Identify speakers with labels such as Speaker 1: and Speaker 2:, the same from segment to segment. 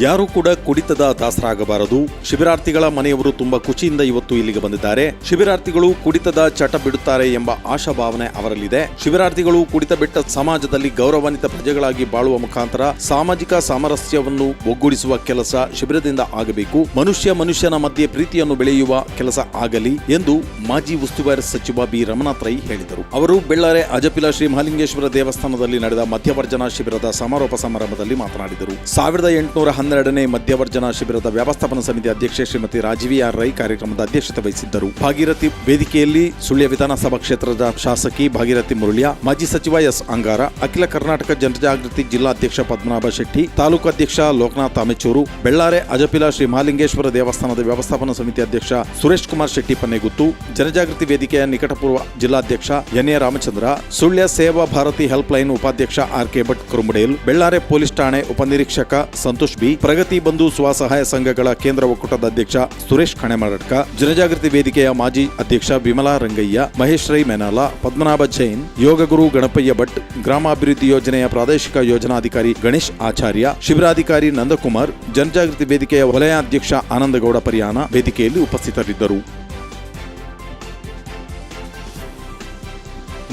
Speaker 1: ಯಾರು ಕೂಡ ಕುಡಿತದ ದಾಸರಾಗಬಾರದು. ಶಿಬಿರಾರ್ಥಿಗಳ ಮನೆಯವರು ತುಂಬಾ ಖುಷಿಯಿಂದ ಇವತ್ತು ಇಲ್ಲಿಗೆ ಬಂದಿದ್ದಾರೆ. ಶಿಬಿರಾರ್ಥಿಗಳು ಕುಡಿತದ ಚಟ ಬಿಡುತ್ತಾರೆ ಎಂಬ ಆಶಾಭಾವನೆ ಅವರಲ್ಲಿದೆ. ಶಿಬಿರಾರ್ಥಿಗಳು ಕುಡಿತ ಬಿಟ್ಟ ಸಮಾಜದಲ್ಲಿ ಗೌರವಾನ್ವಿತ ಪ್ರಜೆಗಳಾಗಿ ಬಾಳುವ ಮುಖಾಂತರ ಸಾಮಾಜಿಕ ಸಾಮರಸ್ಯವನ್ನು ಒಗ್ಗೂಡಿಸುವ ಕೆಲಸ ಶಿಬಿರದಿಂದ ಆಗಬೇಕು. ಮನುಷ್ಯ ಮನುಷ್ಯನ ಮಧ್ಯೆ ಪ್ರೀತಿಯನ್ನು ಬೆಳೆಯುವ ಕೆಲಸ ಆಗಲಿ ಎಂದು ಮಾಜಿ ಉಸ್ತುವಾರಿ ಸಚಿವ ಬಿ. ರಮನಾಥ್ ರೈ ಹೇಳಿದರು. ಅವರು ಬೆಳ್ಳಾರೆ, ಅಜಪಿಲ ಶ್ರೀ ಮಹಾಲಿಂಗೇಶ್ವರ ದೇವಸ್ಥಾನದಲ್ಲಿ ನಡೆದ ಮಧ್ಯವರ್ಜನಾ ಶಿಬಿರದ ಸಮಾರೋಪ ಸಮಾರಂಭದಲ್ಲಿ ಮಾತನಾಡಿದರು. ಸಾವಿರದ ಎಂಟುನೂರ ಹನ್ನೆರಡನೇ ಮಧ್ಯವರ್ಜನ ಶಿಬಿರದ ವ್ಯವಸ್ಥಾಪನಾ ಸಮಿತಿ ಅಧ್ಯಕ್ಷೆ ಶ್ರೀಮತಿ ರಾಜೀವಿ ಆರ್ ರೈ ಕಾರ್ಯಕ್ರಮದ ಅಧ್ಯಕ್ಷತೆ ವಹಿಸಿದ್ದರು. ಭಾಗೀರಥಿ ವೇದಿಕೆಯಲ್ಲಿ ಸುಳ್ಯ ವಿಧಾನಸಭಾ ಕ್ಷೇತ್ರದ ಶಾಸಕಿ ಭಾಗೀರಥಿ ಮುರುಳ್ಯ, ಮಾಜಿ ಸಚಿವ ಎಸ್ ಅಂಗಾರ, ಅಖಿಲ ಕರ್ನಾಟಕ ಜನಜಾಗೃತಿ ಜಿಲ್ಲಾಧ್ಯಕ್ಷ ಪದ್ಮನಾಭ ಶೆಟ್ಟಿ, ತಾಲೂಕು ಅಧ್ಯಕ್ಷ ಲೋಕನಾಥ್ ಅಮೆಚೂರು ಬೆಳ್ಳಾರೆ ಅಜಪಿಲ ಶ್ರೀ ಮಹಾಲಿಂಗೇಶ್ವರ ದೇವಸ್ಥಾನದ ವ್ಯವಸ್ಥಾಪನಾ ಸಮಿತಿ ಅಧ್ಯಕ್ಷ ಸುರೇಶ್ ಕುಮಾರ್ ಶೆಟ್ಟಿ ಪನ್ನೆಗುತ್ತು, ಜನಜಾಗೃತಿ ವೇದಿಕೆಯ ನಿಕಟಪೂರ್ವ ಜಿಲ್ಲಾಧ್ಯಕ್ಷ N A Ramachandra, Sullia Seva Bharati help line ಉಪಾಧ್ಯಕ್ಷ R K Bhat Kurumbadel, Bellare police ಠಾಣೆ ಉಪನಿರೀಕ್ಷಕ ಸಂತೋಷ್ ಬಿ ಪ್ರಗತಿ ಬಂಧು ಸ್ವಸಹಾಯ ಸಂಘಗಳ ಕೇಂದ್ರ ಒಕ್ಕೂಟದ ಅಧ್ಯಕ್ಷ ಸುರೇಶ್ ಖಣೆಮರಡ್ಕ ಜನಜಾಗೃತಿ ವೇದಿಕೆಯ ಮಾಜಿ ಅಧ್ಯಕ್ಷ ವಿಮಲಾ ರಂಗಯ್ಯ ಮಹೇಶ್ ರೈ ಮೆನಾಲ, ಪದ್ಮನಾಭ ಜೈನ್ ಯೋಗಗುರು ಗಣಪಯ್ಯ ಭಟ್, ಗ್ರಾಮಾಭಿವೃದ್ಧಿ ಯೋಜನೆಯ ಪ್ರಾದೇಶಿಕ ಯೋಜನಾಧಿಕಾರಿ ಗಣೇಶ್ ಆಚಾರ್ಯ, ಶಿಬಿರಾಧಿಕಾರಿ ನಂದಕುಮಾರ್, ಜನಜಾಗೃತಿ ವೇದಿಕೆಯ ವಲಯಾಧ್ಯಕ್ಷ ಆನಂದಗೌಡ ಪರಿಯಾನ ವೇದಿಕೆಯಲ್ಲಿ ಉಪಸ್ಥಿತರಿದ್ದರು.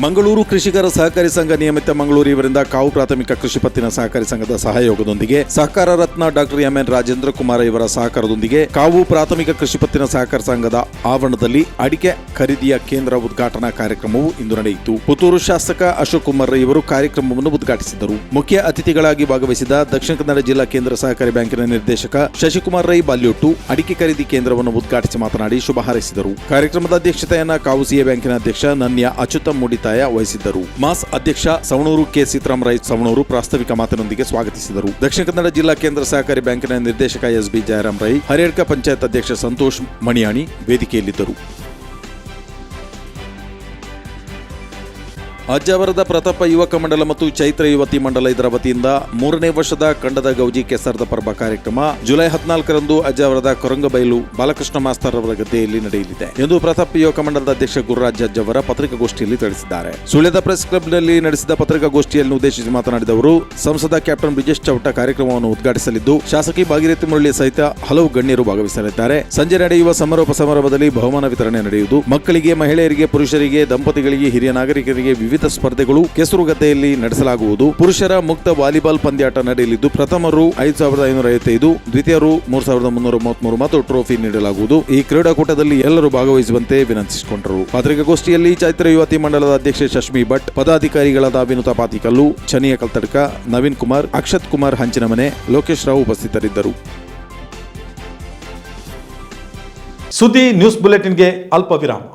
Speaker 1: ಮಂಗಳೂರು ಕೃಷಿಕರ ಸಹಕಾರಿ ಸಂಘ ನಿಯಮಿತ ಮಂಗಳೂರು ಇವರಿಂದ ಕಾವು ಪ್ರಾಥಮಿಕ ಕೃಷಿ ಪತ್ತಿನ ಸಹಕಾರಿ ಸಂಘದ ಸಹಯೋಗದೊಂದಿಗೆ ಸಹಕಾರ ರತ್ನ doctor M N Rajendra Kumar ಇವರ ಸಹಕಾರದೊಂದಿಗೆ ಕಾವು ಪ್ರಾಥಮಿಕ ಕೃಷಿ ಪತ್ತಿನ ಸಹಕಾರ ಸಂಘದ ಆವರಣದಲ್ಲಿ ಅಡಿಕೆ ಖರೀದಿಯ ಕೇಂದ್ರ ಉದ್ಘಾಟನಾ ಕಾರ್ಯಕ್ರಮವು ಇಂದು ನಡೆಯಿತು. ಪುತ್ತೂರು ಶಾಸಕ ಅಶೋಕ್ ಕುಮಾರ್ ಇವರು ಕಾರ್ಯಕ್ರಮವನ್ನು ಉದ್ಘಾಟಿಸಿದರು. ಮುಖ್ಯ ಅತಿಥಿಗಳಾಗಿ ಭಾಗವಹಿಸಿದ ದಕ್ಷಿಣ ಕನ್ನಡ ಜಿಲ್ಲಾ ಕೇಂದ್ರ ಸಹಕಾರಿ ಬ್ಯಾಂಕಿನ ನಿರ್ದೇಶಕ ಶಶಿಕುಮಾರ್ ರೈ ಬಾಲ್ಯೊಟ್ಟು ಅಡಿಕೆ ಖರೀದಿ ಕೇಂದ್ರವನ್ನು ಉದ್ಘಾಟಿಸಿ ಮಾತನಾಡಿ ಶುಭ ಹಾರೈಸಿದರು. ಕಾರ್ಯಕ್ರಮದ ಅಧ್ಯಕ್ಷತೆಯನ್ನ ಕಾವು ಸಿಎ ಬ್ಯಾಂಕಿನ ಅಧ್ಯಕ್ಷ ನನ್ಯ ಅಚ್ಯುತ ಮೂಡಿತಾಯ ವಹಿಸಿದ್ದರು. ಮಾಸ್ ಅಧ್ಯಕ್ಷ ಸವಣೂರು ಕೆ. ಸೀತಾರಾಮ್ ರೈ ಸವಣೂರು ಪ್ರಾಸ್ತಾವಿಕ ಮಾತಿನೊಂದಿಗೆ ಸ್ವಾಗತಿಸಿದರು. ದಕ್ಷಿಣ ಕನ್ನಡ ಜಿಲ್ಲಾ ಕೇಂದ್ರ ಸಹಕಾರಿ ಬ್ಯಾಂಕಿನ ನಿರ್ದೇಶಕ ಎಸ್. ಬಿ. ಜಯರಾಮ್ ರೈ ಹರಿಯಡ್ಕ ಪಂಚಾಯತ್ ಅಧ್ಯಕ್ಷ ಸಂತೋಷ್ ಮಣಿಯಾಣಿ ವೇದಿಕೆಯಲ್ಲಿದ್ದರು. ಅಜ್ಜಾವರದ ಪ್ರತಾಪ ಯುವಕ ಮಂಡಲ ಮತ್ತು ಚೈತ್ರ ಯುವತಿ ಮಂಡಲ ಇದರ ವತಿಯಿಂದ ಮೂರನೇ ವರ್ಷದ ಕಂಡದ ಗೌಜಿ ಕೆಸರದ ಪರ್ವ ಕಾರ್ಯಕ್ರಮ ಜುಲೈ ಹದಿನಾಲ್ಕರಂದು ಅಜ್ಜಾವರದ ಕೊರಂಗಬೈಲು ಬಾಲಕೃಷ್ಣ ಮಾಸ್ತರ್ ಅವರ ಗದ್ದೆಯಲ್ಲಿ ನಡೆಯಲಿದೆ ಎಂದು ಪ್ರತಾಪ ಯುವಕ ಮಂಡಲದ ಅಧ್ಯಕ್ಷ ಗುರುರಾಜ್ ಅಜ್ಜವರ ಪತ್ರಿಕಾಗೋಷ್ಠಿಯಲ್ಲಿ ತಿಳಿಸಿದ್ದಾರೆ. ಸುಳ್ಯದ ಪ್ರೆಸ್ ಕ್ಲಬ್ನಲ್ಲಿ ನಡೆಸಿದ ಪತ್ರಿಕಾಗೋಷ್ಠಿಯನ್ನು ಉದ್ದೇಶಿಸಿ ಮಾತನಾಡಿದ ಅವರು, ಸಂಸದ ಕ್ಯಾಪ್ಟನ್ ಬ್ರಿಜೇಶ್ ಚೌಟ ಕಾರ್ಯಕ್ರಮವನ್ನು ಉದ್ಘಾಟಿಸಲಿದ್ದು, ಶಾಸಕಿ ಭಾಗೀರಥಿ ಮುರಳಿ ಸಹಿತ ಹಲವು ಗಣ್ಯರು ಭಾಗವಹಿಸಲಿದ್ದಾರೆ. ಸಂಜೆ ನಡೆಯುವ ಸಮಾರೋಪ ಸಮಾರಂಭದಲ್ಲಿ ಬಹುಮಾನ ವಿತರಣೆ ನಡೆಯುವುದು, ಮಕ್ಕಳಿಗೆ, ಮಹಿಳೆಯರಿಗೆ, ಪುರುಷರಿಗೆ, ದಂಪತಿಗಳಿಗೆ, ಹಿರಿಯ ನಾಗರಿಕರಿಗೆ ವಿವಿಧ ಸ್ಪರ್ಧೆಗಳು ಕೆಸರುಗದ್ದೆಯಲ್ಲಿ ನಡೆಸಲಾಗುವುದು. ಪುರುಷರ ಮುಕ್ತ ವಾಲಿಬಾಲ್ ಪಂದ್ಯಾಟ ನಡೆಯಲಿದ್ದು, ಪ್ರಥಮರು ಐದು ಸಾವಿರದ ಐನೂರ ಐವತ್ತೈದು, ದ್ವಿತೀಯರು ಮೂರು ಸಾವಿರದ ಮುನ್ನೂರ ಮೂವತ್ಮೂರು ಮತ್ತು ಟ್ರೋಫಿ ನೀಡಲಾಗುವುದು. ಈ ಕ್ರೀಡಾಕೂಟದಲ್ಲಿ ಎಲ್ಲರೂ ಭಾಗವಹಿಸುವಂತೆ ವಿನಂತಿಸಿಕೊಂಡರು. ಪತ್ರಿಕಾಗೋಷ್ಠಿಯಲ್ಲಿ ಚೈತ್ರ ಯುವತಿ ಮಂಡಲದ ಅಧ್ಯಕ್ಷೆ ಶಶ್ಮಿ ಭಟ್, ಪದಾಧಿಕಾರಿಗಳಾದ ವಿನುತಾ ಪಾತಿಕಲ್ಲು ಚನಿಯ ಕಲ್ತಡ್ಕ, ನವೀನ್ ಕುಮಾರ್, ಅಕ್ಷತ್ ಕುಮಾರ್ ಹಂಚಿನಮನೆ, ಲೋಕೇಶ್ ರಾವ್ ಉಪಸ್ಥಿತರಿದ್ದರು.
Speaker 2: ಸುದ್ದಿ ನ್ಯೂಸ್ ಬುಲೆಟಿನ್ಗೆ ಅಲ್ಪ ವಿರಾಮ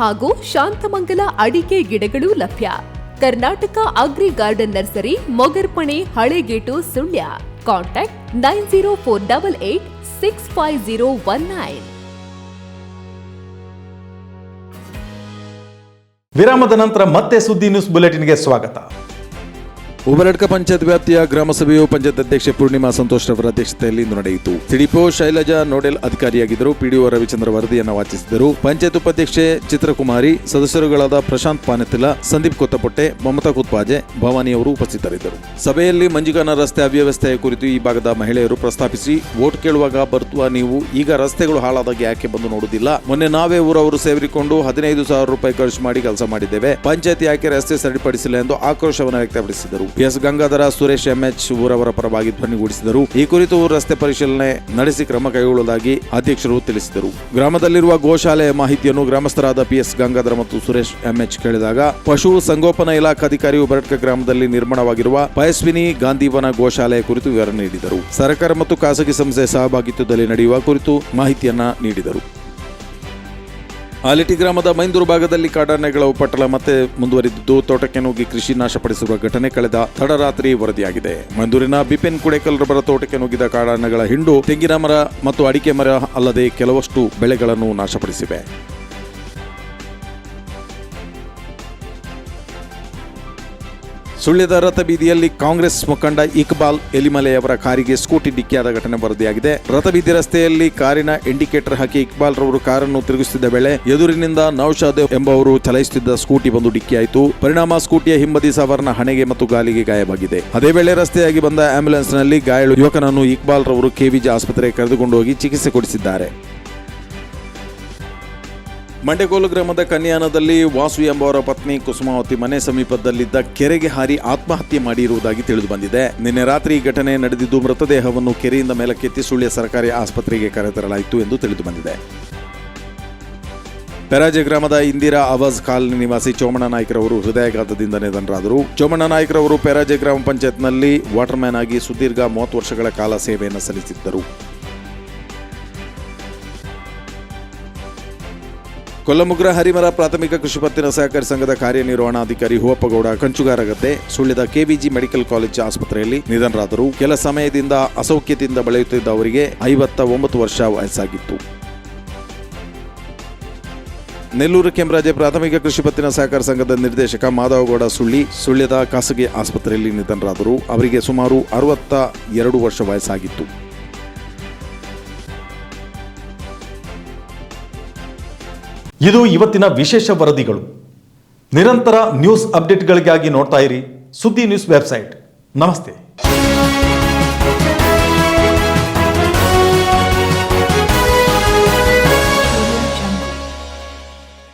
Speaker 3: ಹಾಗೂ ಶಾಂತಮಂಗಲ ಅಡಿಕೆ ಗಿಡಗಳು ಲಭ್ಯ. Karnataka agri garden nursery, Mogarpane Halegate Sullia. Contact nine zero four double eight six five zero one nine.
Speaker 2: ವಿರಾಮದ ನಂತರ ಮತ್ತೆ ಸುದ್ದಿ ನ್ಯೂಸ್ ಬುಲೆಟಿನ್ಗೆ ಸ್ವಾಗತ.
Speaker 1: ಉಬರಡ್ಕ ಪಂಚಾಯತ್ ವ್ಯಾಪ್ತಿಯ ಗ್ರಾಮ ಸಭೆಯು ಪಂಚಾಯತ್ ಅಧ್ಯಕ್ಷೆ ಪೂರ್ಣಿಮಾ ಸಂತೋಷ್ ರವರ ಅಧ್ಯಕ್ಷತೆಯಲ್ಲಿ ಇಂದು ನಡೆಯಿತು. ಸಿಡಿಪೋ ಶೈಲಜಾ ನೋಡೆಲ್ ಅಧಿಕಾರಿಯಾಗಿದ್ದರು. ಪಿಡಿಒ ರವಿಚಂದ್ರ ವರದಿಯನ್ನು ವಾಚಿಸಿದರು ಪಂಚಾಯತ್ ಉಪಾಧ್ಯಕ್ಷೆ ಚಿತ್ರಕುಮಾರಿ, ಸದಸ್ಯರುಗಳಾದ ಪ್ರಶಾಂತ್ ಪಾನೆತಿಲ ಸಂದೀಪ್ ಕೊತ್ತಪೊಟ್ಟೆ, ಮಮತಾ ಕುತ್ಪಾಜೆ, ಭವಾನಿ ಅವರು ಉಪಸ್ಥಿತರಿದ್ದರು. ಸಭೆಯಲ್ಲಿ ಮಂಜುಗಾನ ರಸ್ತೆ ಅವ್ಯವಸ್ಥೆಯ ಕುರಿತು ಈ ಭಾಗದ ಮಹಿಳೆಯರು ಪ್ರಸ್ತಾಪಿಸಿ, ವೋಟ್ ಕೇಳುವಾಗ ಬರ್ತುವ ನೀವು. ಈಗ ರಸ್ತೆಗಳು ಹಾಳಾದಾಗ ಯಾಕೆ ಬಂದು ನೋಡುವುದಿಲ್ಲ. ಮೊನ್ನೆ ನಾವೇ ಊರವರು ಸೇರಿಕೊಂಡು ಹದಿನೈದು ಸಾವಿರ ರೂಪಾಯಿ ಖರ್ಚು ಮಾಡಿ ಕೆಲಸ ಮಾಡಿದ್ದೇವೆ. ಪಂಚಾಯತ್ ಯಾಕೆ ರಸ್ತೆ ಸರಿಪಡಿಸಿಲ್ಲ ಎಂದು ಆಕ್ರೋಶವನ್ನು ವ್ಯಕ್ತಪಡಿಸಿದರು. ಎಸ್ ಗಂಗಾಧರ, ಸುರೇಶ್ ಎಂಎಚ್ ಊರವರ ಪರವಾಗಿ ಧ್ವನಿಗೂಡಿಸಿದರು ಈ ಕುರಿತು ರಸ್ತೆ ಪರಿಶೀಲನೆ ನಡೆಸಿ ಕ್ರಮ ಕೈಗೊಳ್ಳುವುದಾಗಿ ಅಧ್ಯಕ್ಷರು ತಿಳಿಸಿದರು. ಗ್ರಾಮದಲ್ಲಿರುವ ಗೋಶಾಲೆಯ ಮಾಹಿತಿಯನ್ನು ಗ್ರಾಮಸ್ಥರಾದ ಪಿಎಸ್ ಗಂಗಾಧರ ಮತ್ತು ಸುರೇಶ್ ಎಂಎಚ್ ಕೇಳಿದಾಗ, ಪಶು ಸಂಗೋಪನಾ ಇಲಾಖಾಧಿಕಾರಿ ಉಬರಟ್ಕ ಗ್ರಾಮದಲ್ಲಿ ನಿರ್ಮಾಣವಾಗಿರುವ ಪಯಸ್ವಿನಿ ಗಾಂಧಿವನ ಗೋಶಾಲೆಯ ಕುರಿತು ವಿವರ ನೀಡಿದರು. ಸರ್ಕಾರ ಮತ್ತು ಖಾಸಗಿ ಸಂಸ್ಥೆ ಸಹಭಾಗಿತ್ವದಲ್ಲಿ ನಡೆಯುವ ಕುರಿತು ಮಾಹಿತಿಯನ್ನ ನೀಡಿದರು. ಆಲಿಟಿ ಗ್ರಾಮದ ಮೈಂದೂರು ಭಾಗದಲ್ಲಿ ಕಾಡಾನೆಗಳ ಉಪಟಳ ಮತ್ತೆ ಮುಂದುವರಿದಿದ್ದು, ತೋಟಕ್ಕೆ ನುಗ್ಗಿ ಕೃಷಿ ನಾಶಪಡಿಸಿರುವ ಘಟನೆ ಕಳೆದ ತಡರಾತ್ರಿ ವರದಿಯಾಗಿದೆ. ಮೈಂದೂರಿನ ಬಿಪಿನ್ ಕುಡೇಕಲ್ ರಬ್ಬರ ತೋಟಕ್ಕೆ ನುಗ್ಗಿದ ಕಾಡಾನೆಗಳ ಹಿಂಡು, ತೆಂಗಿನ ಮರ ಮತ್ತು ಅಡಿಕೆ ಮರ ಅಲ್ಲದೆ ಕೆಲವಷ್ಟು ಬೆಳೆಗಳನ್ನು ನಾಶಪಡಿಸಿವೆ. ಸುಳ್ಯದ ರಥಬೀದಿಯಲ್ಲಿ ಕಾಂಗ್ರೆಸ್ ಮುಖಂಡ ಇಕ್ಬಾಲ್ ಎಲಿಮಲೆಯವರ ಕಾರಿಗೆ ಸ್ಕೂಟಿ ಡಿಕ್ಕಿಯಾದ ಘಟನೆ ವರದಿಯಾಗಿದೆ. ರಥಬೀದಿ ರಸ್ತೆಯಲ್ಲಿ ಕಾರಿನ ಇಂಡಿಕೇಟರ್ ಹಾಕಿ ಇಕ್ಬಾಲ್ ರವರು ಕಾರನ್ನು ತಿರುಗಿಸುತ್ತಿದ್ದ ವೇಳೆ ಎದುರಿನಿಂದ ನೌಶಾದ್ ಎಂಬವರು ಚಲಾಯಿಸುತ್ತಿದ್ದ ಸ್ಕೂಟಿ ಬಂದು ಡಿಕ್ಕಿಯಾಯಿತು. ಪರಿಣಾಮ ಸ್ಕೂಟಿಯ ಹಿಂಬದಿ ಸವಾರನ ಹಣೆಗೆ ಮತ್ತು ಗಾಲಿಗೆ ಗಾಯವಾಗಿದೆ. ಅದೇ ವೇಳೆ ರಸ್ತೆಯಾಗಿ ಬಂದ ಆಂಬ್ಯುಲೆನ್ಸ್ನಲ್ಲಿ ಗಾಯಾಳು ಯುವಕನನ್ನು ಇಕ್ಬಾಲ್ ರವರು ಕೆವಿಜಿ ಆಸ್ಪತ್ರೆಗೆ ಕರೆದುಕೊಂಡು ಹೋಗಿ ಚಿಕಿತ್ಸೆ ಕೊಡಿಸಿದ್ದಾರೆ. ಮಂಡೆಗೋಲು ಗ್ರಾಮದ ಕನ್ಯಾನದಲ್ಲಿ ವಾಸು ಎಂಬವರ ಪತ್ನಿ ಕುಸುಮಾವತಿ ಮನೆ ಸಮೀಪದಲ್ಲಿದ್ದ ಕೆರೆಗೆ ಹಾರಿ ಆತ್ಮಹತ್ಯೆ ಮಾಡಿರುವುದಾಗಿ ತಿಳಿದು ಬಂದಿದೆ. ನಿನ್ನೆ ರಾತ್ರಿ ಈ ಘಟನೆ ನಡೆದಿದ್ದು ಮೃತದೇಹವನ್ನು ಕೆರೆಯಿಂದ ಮೇಲಕ್ಕೆತ್ತಿ ಸುಳ್ಯ ಸರ್ಕಾರಿ ಆಸ್ಪತ್ರೆಗೆ ಕರೆತರಲಾಯಿತು ಎಂದು ತಿಳಿದು ಬಂದಿದೆ. ಪೆರಾಜೆ ಗ್ರಾಮದ ಇಂದಿರಾ ಅವಾಜ್ ಕಾಲನಿ ನಿವಾಸಿ ಚೋಮಣ್ಣ ನಾಯ್ಕರವರು ಹೃದಯಾಘಾತದಿಂದ ನಿಧನರಾದರು. ಚೋಮಣ್ಣ ನಾಯ್ಕರವರು ಪೆರಾಜೆ ಗ್ರಾಮ ಪಂಚಾಯತ್ನಲ್ಲಿ ವಾಟರ್ಮ್ಯಾನ್ ಆಗಿ ಸುದೀರ್ಘ ಮೂವತ್ತು ವರ್ಷಗಳ ಕಾಲ ಸೇವೆಯನ್ನು ಸಲ್ಲಿಸಿದ್ದರು. ಕೊಲ್ಲಮುಗ್ರ ಹರಿಮರ ಪ್ರಾಥಮಿಕ ಕೃಷಿ ಪತ್ತಿನ ಸಹಕಾರಿ ಸಂಘದ ಕಾರ್ಯನಿರ್ವಹಣಾಧಿಕಾರಿ ಹೂವಪ್ಪಗೌಡ ಕಂಚುಗಾರಗದ್ದೆ ಸುಳ್ಯದ ಕೆವಿಜಿ ಮೆಡಿಕಲ್ ಕಾಲೇಜ್ ಆಸ್ಪತ್ರೆಯಲ್ಲಿ ನಿಧನರಾದರು. ಕೆಲ ಸಮಯದಿಂದ ಅಸೌಖ್ಯದಿಂದ ಬಳಲುತ್ತಿದ್ದ ಅವರಿಗೆ ಐವತ್ತ ಒಂಬತ್ತು ವರ್ಷ ವಯಸ್ಸಾಗಿತ್ತು. ನೆಲ್ಲೂರು ಕೆಂಪರಾಜೆ ಪ್ರಾಥಮಿಕ ಕೃಷಿ ಪತ್ತಿನ ಸಹಕಾರ ಸಂಘದ ನಿರ್ದೇಶಕ ಮಾಧವಗೌಡ ಸುಳ್ಳಿ, ಸುಳ್ಯದ ಖಾಸಗಿ ಆಸ್ಪತ್ರೆಯಲ್ಲಿ ನಿಧನರಾದರು. ಅವರಿಗೆ ಸುಮಾರು ಅರವತ್ತ ಎರಡು ವರ್ಷ ವಯಸ್ಸಾಗಿತ್ತು.
Speaker 2: ಇದು ಇವತ್ತಿನ ವಿಶೇಷ ವರದಿಗಳು. ನಿರಂತರ ನ್ಯೂಸ್ ಅಪ್ಡೇಟ್ಗಳಿಗಾಗಿ ನೋಡ್ತಾ ಇರಿ ಸುದ್ದಿ ನ್ಯೂಸ್ ವೆಬ್ಸೈಟ್. ನಮಸ್ತೆ.